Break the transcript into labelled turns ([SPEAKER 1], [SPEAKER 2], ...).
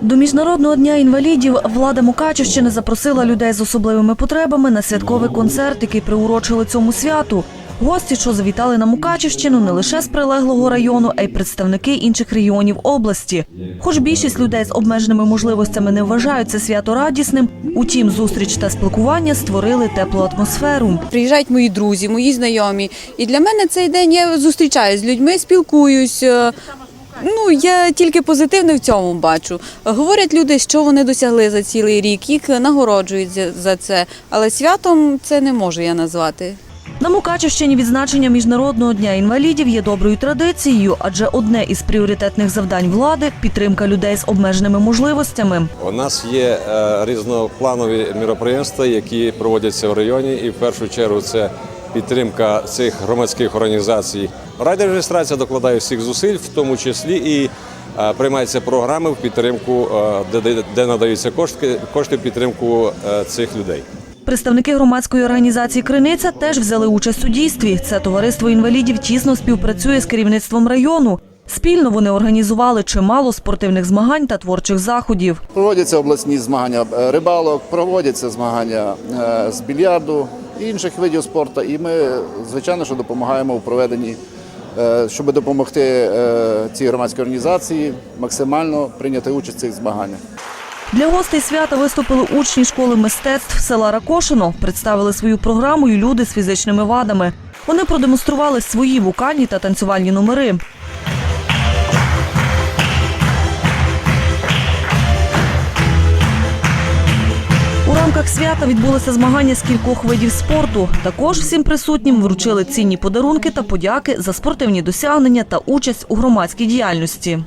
[SPEAKER 1] До міжнародного дня інвалідів влада Мукачівщини запросила людей з особливими потребами на святковий концерт, який приурочили цьому святу. Гості, що завітали на Мукачівщину, не лише з прилеглого району, а й представники інших регіонів області. Хоч більшість людей з обмеженими можливостями не вважають це свято радісним, утім, зустріч та спілкування створили теплу атмосферу.
[SPEAKER 2] Приїжджають мої друзі, мої знайомі. І для мене цей день я зустрічаюсь з людьми, спілкуюсь. Ну, я тільки позитивне в цьому бачу. Говорять люди, що вони досягли за цілий рік, їх нагороджують за- за це. Але святом це не можу я назвати.
[SPEAKER 1] На Мукачівщині відзначення Міжнародного дня інвалідів є доброю традицією, адже одне із пріоритетних завдань влади підтримка людей з обмеженими можливостями.
[SPEAKER 3] У нас є е, різнопланові міроприємства, які проводяться в районі, і в першу чергу це підтримка цих громадських організацій. Райдержреєстрація докладає всіх зусиль, в тому числі і е, приймаються програми в підтримку, е, де, де, де надаються кошти, кошти в підтримку е, цих людей.
[SPEAKER 1] Представники громадської організації Криниця теж взяли участь у дійстві. Це товариство інвалідів тісно співпрацює з керівництвом району. Спільно вони організували чимало спортивних змагань та творчих заходів.
[SPEAKER 4] Проводяться обласні змагання рибалок, проводяться змагання з більярду інших видів спорту. І ми, звичайно, що допомагаємо у проведенні, е, щоб допомогти е, цій громадській організації максимально прийняти участь в цих змаганнях.
[SPEAKER 1] Для гостей свята виступили учні школи мистецтв села Ракошино, представили свою програму і люди з фізичними вадами. Вони продемонстрували свої вокальні та танцювальні номери. Рамках свята відбулися змагання з кількох видів спорту. Також всім присутнім вручили цінні подарунки та подяки за спортивні досягнення та участь у громадській діяльності.